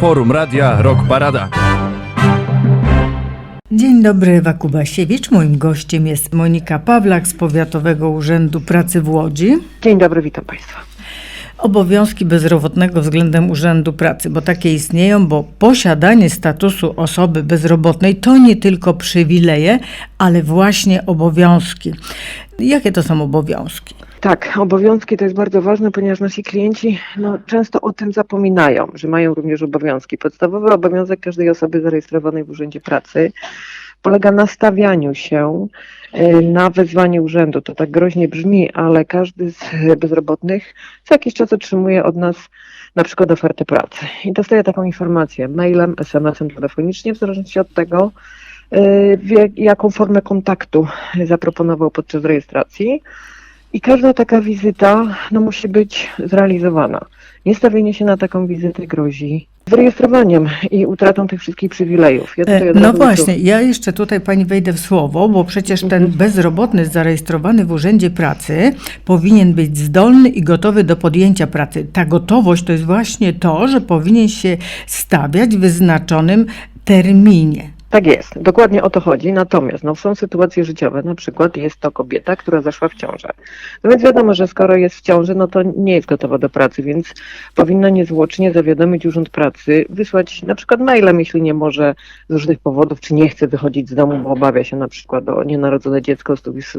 Forum Radia Rock Parada. Dzień dobry, Ewa Kubasiewicz. Moim gościem jest Monika Pawlak z Powiatowego Urzędu Pracy w Łodzi. Dzień dobry, witam Państwa. Obowiązki bezrobotnego względem Urzędu Pracy, bo takie istnieją, bo posiadanie statusu osoby bezrobotnej to nie tylko przywileje, ale właśnie obowiązki. Jakie to są obowiązki? Tak, obowiązki to jest bardzo ważne, ponieważ nasi klienci no, często o tym zapominają, że mają również obowiązki. Podstawowy obowiązek każdej osoby zarejestrowanej w Urzędzie Pracy polega na stawianiu się y, na wezwanie urzędu. To tak groźnie brzmi, ale każdy z bezrobotnych co jakiś czas otrzymuje od nas na przykład ofertę pracy i dostaje taką informację mailem, SMS-em, telefonicznie, w zależności od tego, y, jaką formę kontaktu zaproponował podczas rejestracji. I każda taka wizyta no, musi być zrealizowana. Niestawienie się na taką wizytę grozi wyrejestrowaniem i utratą tych wszystkich przywilejów. Ja E, No właśnie, ja jeszcze tutaj pani wejdę w słowo, bo przecież ten bezrobotny zarejestrowany w Urzędzie Pracy powinien być zdolny i gotowy do podjęcia pracy. Ta gotowość to jest właśnie to, że powinien się stawiać w wyznaczonym terminie. Tak jest, dokładnie o to chodzi. Natomiast no, są sytuacje życiowe, na przykład jest to kobieta, która zaszła w ciążę. No więc wiadomo, że skoro jest w ciąży, no to nie jest gotowa do pracy, więc powinna niezwłocznie zawiadomić Urząd Pracy, wysłać na przykład mailem, jeśli nie może z różnych powodów, czy nie chce wychodzić z domu, bo obawia się na przykład o nienarodzone dziecko,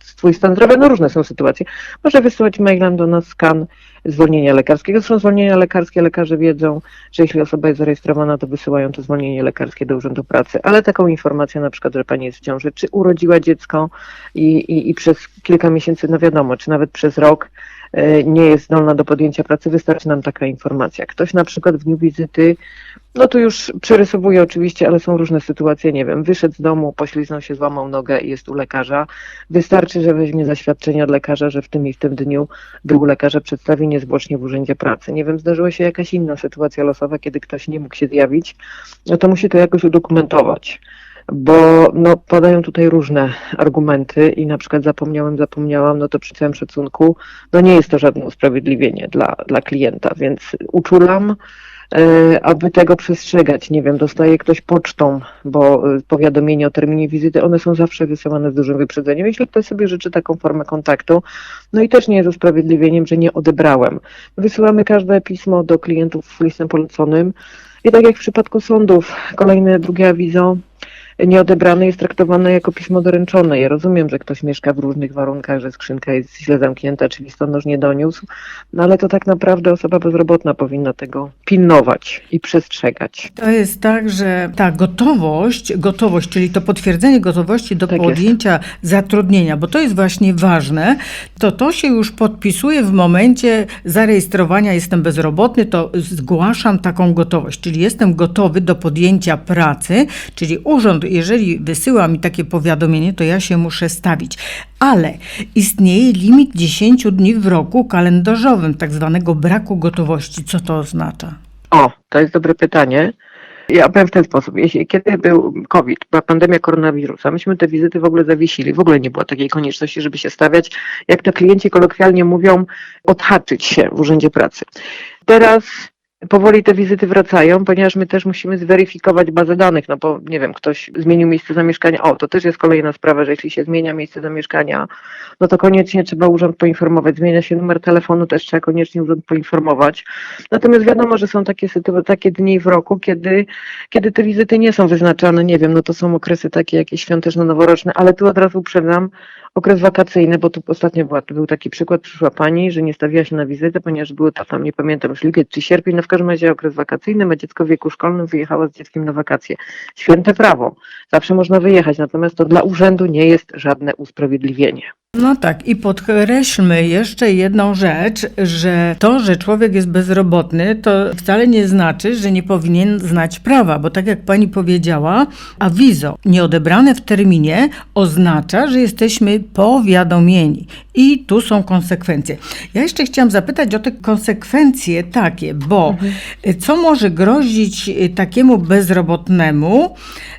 swój, stan zdrowia, no różne są sytuacje. Może wysłać mailem do nas skan zwolnienia lekarskiego. Zresztą zwolnienia lekarskie lekarze wiedzą, że jeśli osoba jest zarejestrowana, to wysyłają to zwolnienie lekarskie do Urzędu Pracy. Ale taką informację na przykład, że pani jest w ciąży, czy urodziła dziecko i, i, i przez kilka miesięcy, no wiadomo, czy nawet przez rok nie jest zdolna do podjęcia pracy, wystarczy nam taka informacja. Ktoś na przykład w dniu wizyty, no to już przerysowuje oczywiście, ale są różne sytuacje, nie wiem, wyszedł z domu, pośliznął się, złamał nogę i jest u lekarza. Wystarczy, że weźmie zaświadczenie od lekarza, że w tym i w tym dniu był u lekarza, przedstawi niezwłocznie w Urzędzie Pracy. Nie wiem, zdarzyła się jakaś inna sytuacja losowa, kiedy ktoś nie mógł się zjawić, no to musi to jakoś udokumentować. Bo no, padają tutaj różne argumenty i na przykład zapomniałem, zapomniałam, no to przy całym szacunku, no nie jest to żadne usprawiedliwienie dla, dla klienta, więc uczulam, e, aby tego przestrzegać. Nie wiem, dostaje ktoś pocztą, bo e, powiadomienia o terminie wizyty, one są zawsze wysyłane z dużym wyprzedzeniem. Jeśli ktoś sobie życzy taką formę kontaktu, no i też nie jest usprawiedliwieniem, że nie odebrałem. Wysyłamy każde pismo do klientów listem poleconym i tak jak w przypadku sądów, kolejne drugie awizo nieodebrane jest traktowane jako pismo doręczone. Ja rozumiem, że ktoś mieszka w różnych warunkach, że skrzynka jest źle zamknięta, czy listonosz nie doniósł, no ale to tak naprawdę osoba bezrobotna powinna tego pilnować i przestrzegać. To jest tak, że ta gotowość, gotowość, czyli to potwierdzenie gotowości do Tak jest. podjęcia zatrudnienia, bo to jest właśnie ważne, to to się już podpisuje w momencie zarejestrowania jestem bezrobotny, to zgłaszam taką gotowość, czyli jestem gotowy do podjęcia pracy, czyli urząd, jeżeli wysyła mi takie powiadomienie, to ja się muszę stawić. Ale istnieje limit 10 dni w roku kalendarzowym, tak zwanego braku gotowości. Co to oznacza? O, to jest dobre pytanie. Ja powiem w ten sposób. Jeśli, kiedy był COVID, była pandemia koronawirusa, myśmy te wizyty w ogóle zawiesili. W ogóle nie było takiej konieczności, żeby się stawiać, jak to klienci kolokwialnie mówią, odhaczyć się w Urzędzie Pracy. Teraz powoli te wizyty wracają, ponieważ my też musimy zweryfikować bazę danych, no bo nie wiem, ktoś zmienił miejsce zamieszkania. O, to też jest kolejna sprawa, że jeśli się zmienia miejsce zamieszkania, no to koniecznie trzeba urząd poinformować. Zmienia się numer telefonu, też trzeba koniecznie urząd poinformować. Natomiast wiadomo, że są takie takie dni w roku, kiedy, kiedy te wizyty nie są wyznaczane. Nie wiem, no to są okresy takie jakieś świąteczno-noworoczne, ale tu od razu uprzedzam, okres wakacyjny, bo tu ostatnio była, był taki przykład, przyszła pani, że nie stawiła się na wizytę, ponieważ było to tam, nie pamiętam, już lipiec czy sierpień, no w każdym razie okres wakacyjny, ma dziecko w wieku szkolnym, wyjechała z dzieckiem na wakacje. Święte prawo, zawsze można wyjechać, natomiast to dla urzędu nie jest żadne usprawiedliwienie. No tak, i podkreślmy jeszcze jedną rzecz, że to, że człowiek jest bezrobotny, to wcale nie znaczy, że nie powinien znać prawa, bo tak jak pani powiedziała, awizo nieodebrane w terminie oznacza, że jesteśmy powiadomieni i tu są konsekwencje. Ja jeszcze chciałam zapytać o te konsekwencje takie, bo co może grozić takiemu bezrobotnemu,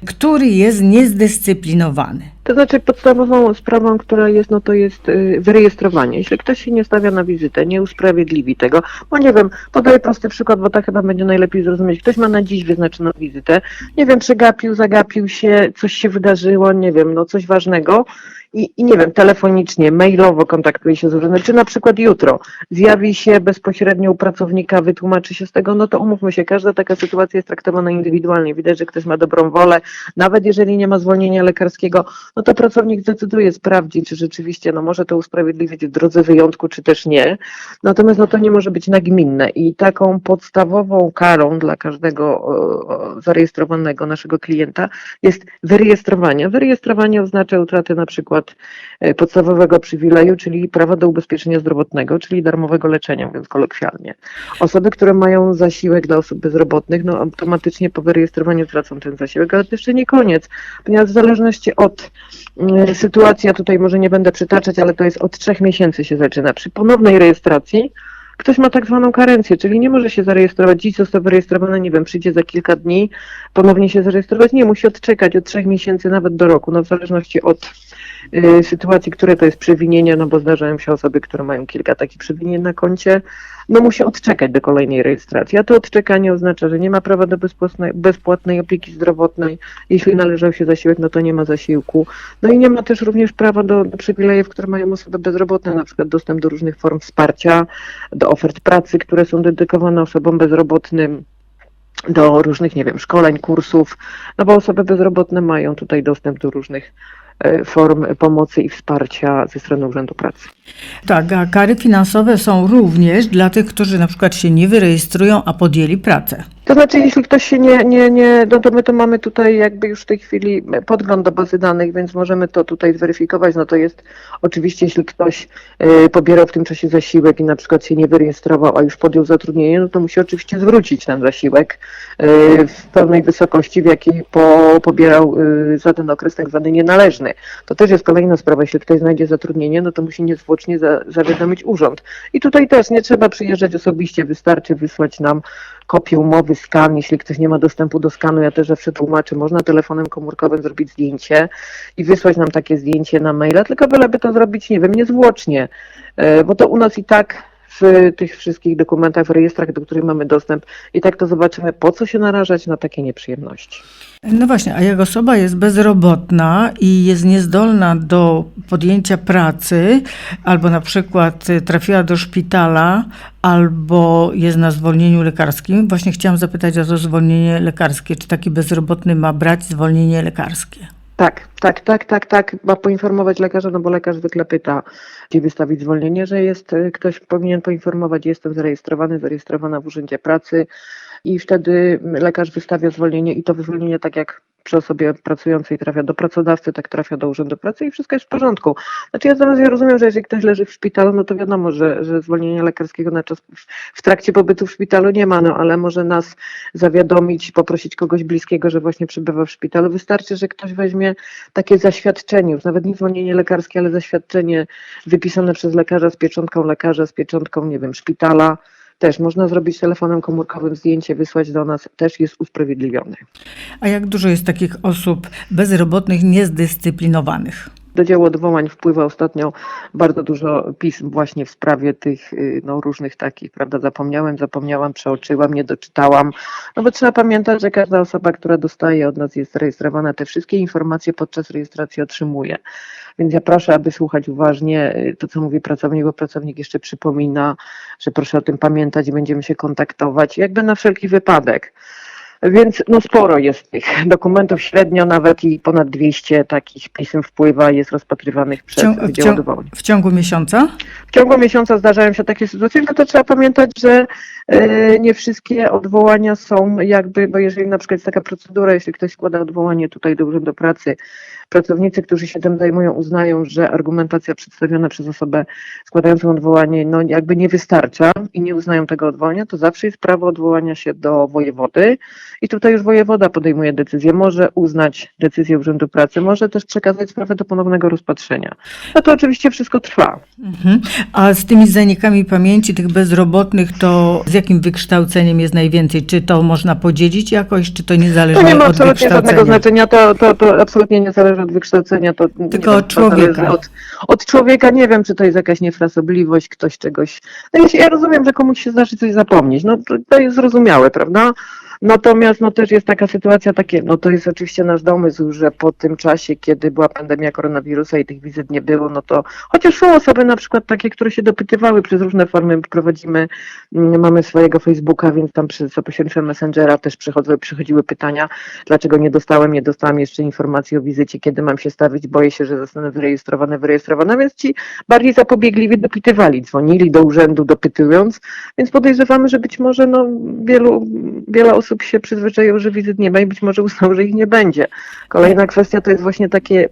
który jest niezdyscyplinowany? To znaczy podstawową sprawą, która jest, no to jest wyrejestrowanie. Jeśli ktoś się nie stawia na wizytę, nie usprawiedliwi tego, bo nie wiem, podaję prosty przykład, bo tak chyba będzie najlepiej zrozumieć. Ktoś ma na dziś wyznaczoną wizytę, nie wiem, przegapił, zagapił się, coś się wydarzyło, nie wiem, no coś ważnego i, i nie wiem, telefonicznie, mailowo kontaktuje się z urzędem, czy na przykład jutro zjawi się bezpośrednio u pracownika, wytłumaczy się z tego, no to umówmy się, każda taka sytuacja jest traktowana indywidualnie. Widać, że ktoś ma dobrą wolę, nawet jeżeli nie ma zwolnienia lekarskiego, no to pracownik zdecyduje, sprawdzi, czy rzeczywiście no może to usprawiedliwić w drodze wyjątku, czy też nie. Natomiast no to nie może być nagminne i taką podstawową karą dla każdego zarejestrowanego naszego klienta jest wyrejestrowanie. Wyrejestrowanie oznacza utratę na przykład e, podstawowego przywileju, czyli prawa do ubezpieczenia zdrowotnego, czyli darmowego leczenia, mówiąc kolokwialnie. Osoby, które mają zasiłek dla osób bezrobotnych, no automatycznie po wyrejestrowaniu tracą ten zasiłek, ale to jeszcze nie koniec, ponieważ w zależności od mm, sytuacji, ja tutaj może nie będę przytaczać, ale to jest od trzech miesięcy się zaczyna. Przy ponownej rejestracji ktoś ma tak zwaną karencję, czyli nie może się zarejestrować, dziś został wyrejestrowany, nie wiem, przyjdzie za kilka dni, ponownie się zarejestrować, nie, musi odczekać od trzech miesięcy nawet do roku, no w zależności od sytuacji, które to jest przewinienie, no bo zdarzają się osoby, które mają kilka takich przewinień na koncie, no musi odczekać do kolejnej rejestracji, a to odczekanie oznacza, że nie ma prawa do bezpłatnej, bezpłatnej opieki zdrowotnej, jeśli należał się zasiłek, no to nie ma zasiłku, no i nie ma też również prawa do, przywilejów, które mają osoby bezrobotne, na przykład dostęp do różnych form wsparcia, do ofert pracy, które są dedykowane osobom bezrobotnym, do różnych, nie wiem, szkoleń, kursów, no bo osoby bezrobotne mają tutaj dostęp do różnych form pomocy i wsparcia ze strony Urzędu Pracy. Tak, a kary finansowe są również dla tych, którzy na przykład się nie wyrejestrują, a podjęli pracę. To znaczy, jeśli ktoś się nie, nie, nie, no to my to mamy tutaj jakby już w tej chwili podgląd do bazy danych, więc możemy to tutaj zweryfikować. No to jest oczywiście, jeśli ktoś y, pobierał w tym czasie zasiłek i na przykład się nie wyrejestrował, a już podjął zatrudnienie, no to musi oczywiście zwrócić ten zasiłek y, w pełnej wysokości, w jakiej po, pobierał y, za ten okres tak zwany nienależny. To też jest kolejna sprawa. Jeśli ktoś znajdzie zatrudnienie, no to musi niezwłocznie za, zawiadomić urząd. I tutaj też nie trzeba przyjeżdżać osobiście, wystarczy wysłać nam kopię umowy, skan, jeśli ktoś nie ma dostępu do skanu, ja też zawsze tłumaczę, można telefonem komórkowym zrobić zdjęcie i wysłać nam takie zdjęcie na maila, tylko byleby to zrobić, nie wiem, niezwłocznie, e, bo to u nas i tak w tych wszystkich dokumentach, w rejestrach, do których mamy dostęp i tak to zobaczymy, po co się narażać na takie nieprzyjemności. No właśnie, a jak osoba jest bezrobotna i jest niezdolna do podjęcia pracy, albo na przykład trafiła do szpitala, albo jest na zwolnieniu lekarskim, właśnie chciałam zapytać o to zwolnienie lekarskie. Czy taki bezrobotny ma brać zwolnienie lekarskie? Tak, tak, tak, tak, tak. Ma poinformować lekarza, no bo lekarz zwykle pyta, gdzie wystawić zwolnienie, że jest y, ktoś powinien poinformować, jestem zarejestrowany, zarejestrowana w Urzędzie Pracy i wtedy lekarz wystawia zwolnienie i to zwolnienie tak jak przy osobie pracującej trafia do pracodawcy, tak trafia do Urzędu Pracy i wszystko jest w porządku. Znaczy ja zaraz ja rozumiem, że jeżeli ktoś leży w szpitalu, no to wiadomo, że, że zwolnienia lekarskiego na czas w, trakcie pobytu w szpitalu nie ma, no ale może nas zawiadomić, poprosić kogoś bliskiego, że właśnie przebywa w szpitalu. Wystarczy, że ktoś weźmie takie zaświadczenie, już nawet nie zwolnienie lekarskie, ale zaświadczenie wypisane przez lekarza z pieczątką lekarza, z pieczątką, nie wiem, szpitala. Też można zrobić telefonem komórkowym zdjęcie, wysłać do nas, też jest usprawiedliwiony. A jak dużo jest takich osób bezrobotnych, niezdyscyplinowanych? Do działu odwołań wpływa ostatnio bardzo dużo pism właśnie w sprawie tych y, no, różnych takich, prawda, zapomniałem, zapomniałam, przeoczyłam, nie doczytałam. No bo trzeba pamiętać, że każda osoba, która dostaje od nas jest rejestrowana, te wszystkie informacje podczas rejestracji otrzymuje. Więc ja proszę, aby słuchać uważnie y, to, co mówi pracownik, bo pracownik jeszcze przypomina, że proszę o tym pamiętać będziemy się kontaktować, jakby na wszelki wypadek. Więc no sporo jest tych dokumentów, średnio nawet i ponad 200 takich pism wpływa, jest rozpatrywanych przez Wydział ciągu, Odwołań. w ciągu miesiąca? W ciągu miesiąca zdarzają się takie sytuacje, no to trzeba pamiętać, że e, nie wszystkie odwołania są jakby, bo jeżeli na przykład jest taka procedura, jeśli ktoś składa odwołanie tutaj do Urzędu Pracy, pracownicy, którzy się tym zajmują, uznają, że argumentacja przedstawiona przez osobę składającą odwołanie no jakby nie wystarcza i nie uznają tego odwołania, to zawsze jest prawo odwołania się do wojewody i tutaj już wojewoda podejmuje decyzję. Może uznać decyzję Urzędu Pracy, może też przekazać sprawę do ponownego rozpatrzenia. No to oczywiście wszystko trwa. Mhm. A z tymi zanikami pamięci tych bezrobotnych, to z jakim wykształceniem jest najwięcej? Czy to można podzielić jakoś, czy to nie zależy To nie ma od absolutnie żadnego znaczenia, to, to, to absolutnie nie zależy od wykształcenia to Tylko od człowieka. Od, od człowieka nie wiem, czy to jest jakaś niefrasobliwość, ktoś czegoś. No ja, się, ja rozumiem, że komuś się zdarzy coś zapomnieć. No to, to jest zrozumiałe, prawda? Natomiast no też jest taka sytuacja takie, no to jest oczywiście nasz domysł, że po tym czasie, kiedy była pandemia koronawirusa i tych wizyt nie było, no to chociaż są osoby na przykład takie, które się dopytywały przez różne formy, prowadzimy, mm, mamy swojego Facebooka, więc tam przez za pośrednictwem Messengera też przychodziły, przychodziły pytania, dlaczego nie dostałem, nie dostałam jeszcze informacji o wizycie, kiedy mam się stawić, boję się, że zostanę wyrejestrowana, wyrejestrowana, więc ci bardziej zapobiegliwi dopytywali, dzwonili do urzędu dopytując, więc podejrzewamy, że być może no, wielu, wiele osób się przyzwyczaiło, że wizyt nie ma i być może uznało, że ich nie będzie. Kolejna kwestia to jest właśnie takie,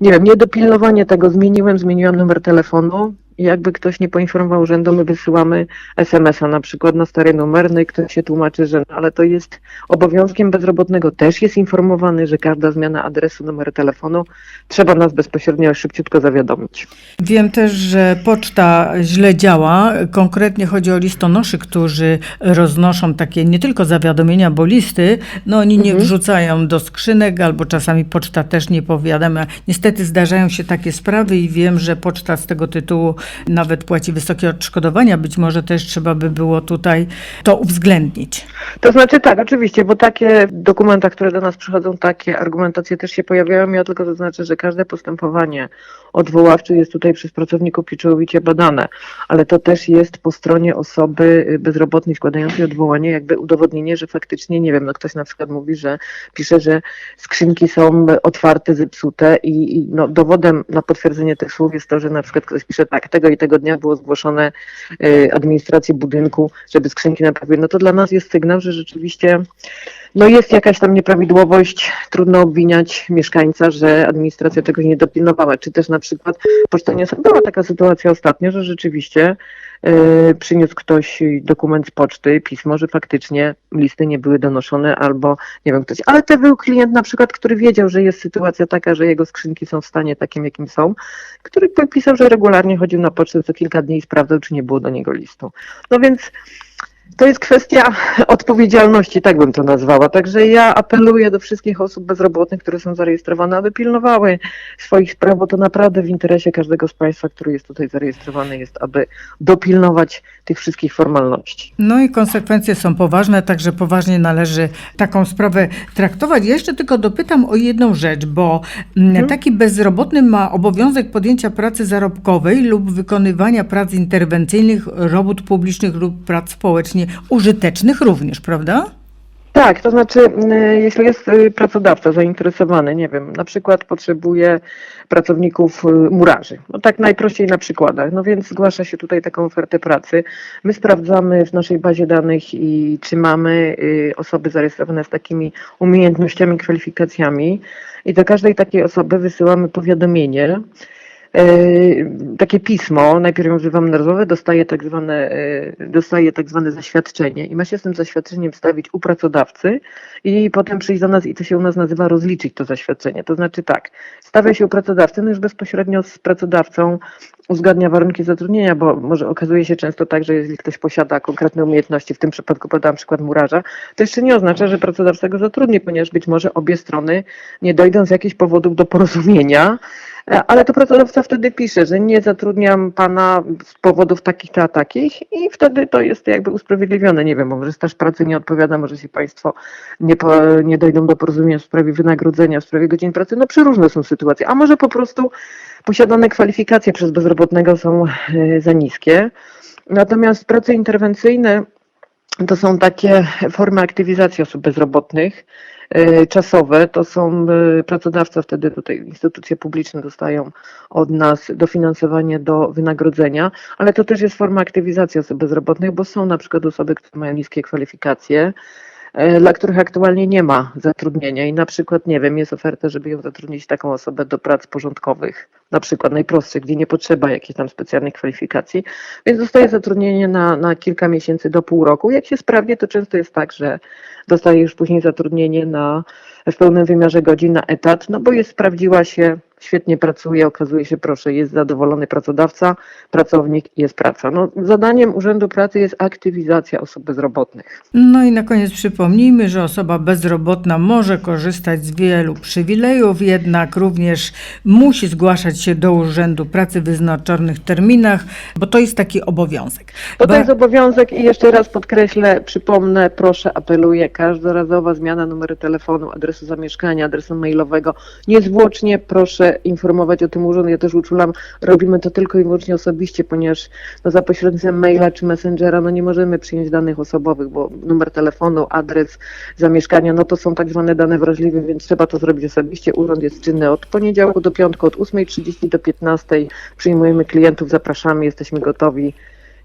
nie wiem, niedopilnowanie tego, zmieniłem, zmieniłam numer telefonu jakby ktoś nie poinformował urzędu, my wysyłamy SMS-a na przykład na stary numer, no i ktoś się tłumaczy, że no, ale to jest obowiązkiem bezrobotnego, też jest informowany, że każda zmiana adresu, numeru telefonu trzeba nas bezpośrednio szybciutko zawiadomić. Wiem też, że poczta źle działa. Konkretnie chodzi o listonoszy, którzy roznoszą takie nie tylko zawiadomienia, bo listy, no oni nie wrzucają do skrzynek, albo czasami poczta też nie powiadamia. Niestety zdarzają się takie sprawy i wiem, że poczta z tego tytułu nawet płaci wysokie odszkodowania. Być może też trzeba by było tutaj to uwzględnić. To znaczy tak, oczywiście, bo takie dokumenty, które do nas przychodzą, takie argumentacje też się pojawiają. Ja tylko zaznaczę, że każde postępowanie odwoławcze jest tutaj przez pracowników pieczołowicie badane, ale to też jest po stronie osoby bezrobotnej składającej odwołanie jakby udowodnienie, że faktycznie, nie wiem, no ktoś na przykład mówi, że pisze, że skrzynki są otwarte, zepsute i, i no, dowodem na potwierdzenie tych słów jest to, że na przykład ktoś pisze tak, tego i tego dnia było zgłoszone y, administracji budynku, żeby skrzynki naprawiły, no to dla nas jest sygnał, że rzeczywiście no jest jakaś tam nieprawidłowość, trudno obwiniać mieszkańca, że administracja czegoś nie dopilnowała, czy też na przykład poczta nie była taka sytuacja ostatnio, że rzeczywiście y, przyniósł ktoś dokument z poczty, pismo, że faktycznie listy nie były donoszone albo nie wiem ktoś, ale to był klient na przykład, który wiedział, że jest sytuacja taka, że jego skrzynki są w stanie takim, jakim są, który pisał, że regularnie chodził na pocztę co kilka dni i sprawdzał, czy nie było do niego listu. No więc to jest kwestia odpowiedzialności, tak bym to nazwała. Także ja apeluję do wszystkich osób bezrobotnych, które są zarejestrowane, aby pilnowały swoich spraw, bo to naprawdę w interesie każdego z Państwa, który jest tutaj zarejestrowany, jest, aby dopilnować tych wszystkich formalności. No i konsekwencje są poważne, także poważnie należy taką sprawę traktować. Ja jeszcze tylko dopytam o jedną rzecz, bo mm, taki bezrobotny ma obowiązek podjęcia pracy zarobkowej lub wykonywania prac interwencyjnych, robót publicznych lub prac społecznie użytecznych również, prawda? Tak, to znaczy, y, jeśli jest y, pracodawca zainteresowany, nie wiem, na przykład potrzebuje pracowników y, murarzy, no tak najprościej na przykładach, no więc zgłasza się tutaj taką ofertę pracy. My sprawdzamy w naszej bazie danych i czy mamy y, osoby zarejestrowane z takimi umiejętnościami, kwalifikacjami i do każdej takiej osoby wysyłamy powiadomienie, takie pismo, najpierw ją używam nazwowe, dostaje tak zwane, e, dostaje tak zwane zaświadczenie i ma się z tym zaświadczeniem wstawić u pracodawcy i potem przyjść do nas i to się u nas nazywa rozliczyć to zaświadczenie. To znaczy tak, stawia się u pracodawcy, no już bezpośrednio z pracodawcą uzgadnia warunki zatrudnienia, bo może okazuje się często tak, że jeżeli ktoś posiada konkretne umiejętności, w tym przypadku podam przykład murarza, to jeszcze nie oznacza, że pracodawca go zatrudni, ponieważ być może obie strony nie dojdą z jakichś powodów do porozumienia, E, Ale to pracodawca wtedy pisze, że nie zatrudniam pana z powodów takich czy takich i wtedy to jest jakby usprawiedliwione. Nie wiem, może staż pracy nie odpowiada, może się państwo nie, po, nie dojdą do porozumienia w sprawie wynagrodzenia, w sprawie godzin pracy. No przeróżne są sytuacje. A może po prostu posiadane kwalifikacje przez bezrobotnego są e, za niskie. Natomiast prace interwencyjne to są takie formy aktywizacji osób bezrobotnych, e, czasowe. To są e, pracodawca, wtedy tutaj instytucje publiczne dostają od nas dofinansowanie do wynagrodzenia, ale to też jest forma aktywizacji osób bezrobotnych, bo są na przykład osoby, które mają niskie kwalifikacje, dla których aktualnie nie ma zatrudnienia i na przykład, nie wiem, jest oferta, żeby ją zatrudnić taką osobę do prac porządkowych, na przykład najprostszych, gdzie nie potrzeba jakichś tam specjalnych kwalifikacji, więc dostaje zatrudnienie na, na kilka miesięcy do pół roku. Jak się sprawnie, to często jest tak, że dostaje już później zatrudnienie na w pełnym wymiarze godzin na etat, no bo jest, sprawdziła się, świetnie pracuje, okazuje się, proszę, jest zadowolony pracodawca, pracownik, jest praca. No, zadaniem Urzędu Pracy jest aktywizacja osób bezrobotnych. No i na koniec przypomnijmy, że osoba bezrobotna może korzystać z wielu przywilejów, jednak również musi zgłaszać się do Urzędu Pracy w wyznaczonych terminach, bo to jest taki obowiązek. To, to jest obowiązek i jeszcze raz podkreślę, przypomnę, proszę, apeluję, każdorazowa zmiana numeru telefonu, adresu zamieszkania, adresu mailowego, niezwłocznie proszę informować o tym urząd. Ja też uczulam, robimy to tylko i wyłącznie osobiście, ponieważ no, za pośrednictwem maila czy messengera no, nie możemy przyjąć danych osobowych, bo numer telefonu, adres zamieszkania, no to są tak zwane dane wrażliwe, więc trzeba to zrobić osobiście. Urząd jest czynny od poniedziałku do piątku, od 8.30 do 15.00. Przyjmujemy klientów, zapraszamy, jesteśmy gotowi.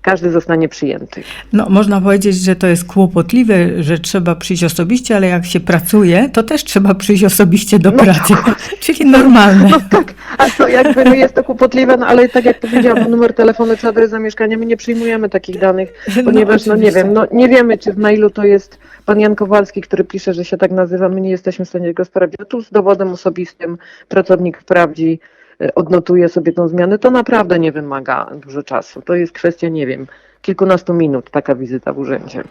Każdy zostanie przyjęty. No, można powiedzieć, że to jest kłopotliwe, że trzeba przyjść osobiście, ale jak się pracuje, to też trzeba przyjść osobiście do No pracy. Czyli normalne. No tak, a to jakby no jest to kłopotliwe, no ale tak jak powiedziałam, numer telefonu czy adres zamieszkania, my nie przyjmujemy takich danych, ponieważ no, nie oczywiście. wiem, no nie wiemy czy w mailu to jest pan Jan Kowalski, który pisze, że się tak nazywa, my nie jesteśmy w stanie go sprawdzić. Tu z dowodem osobistym pracownik wprawdzi, e, odnotuje sobie tą zmianę, to naprawdę nie wymaga dużo czasu. To jest kwestia, nie wiem, kilkunastu minut taka wizyta w urzędzie.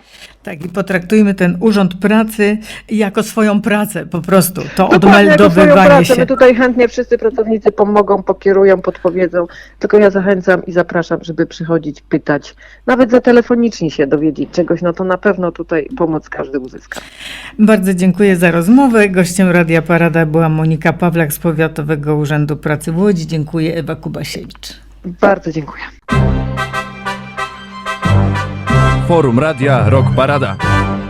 Tak, i potraktujmy ten Urząd Pracy jako swoją pracę po prostu. To Dokładnie, odmeldowywanie się. My tutaj chętnie wszyscy pracownicy pomogą, pokierują, podpowiedzą. Tylko ja zachęcam i zapraszam, żeby przychodzić, pytać, nawet za telefonicznie się dowiedzieć czegoś, no to na pewno tutaj pomoc każdy uzyska. Bardzo dziękuję za rozmowę. Gościem Radia Parada była Monika Pawlak z Powiatowego Urzędu Pracy w Łodzi. Dziękuję Ewa Kubasiewicz. Bardzo dziękuję. Forum Radia Rock Parada.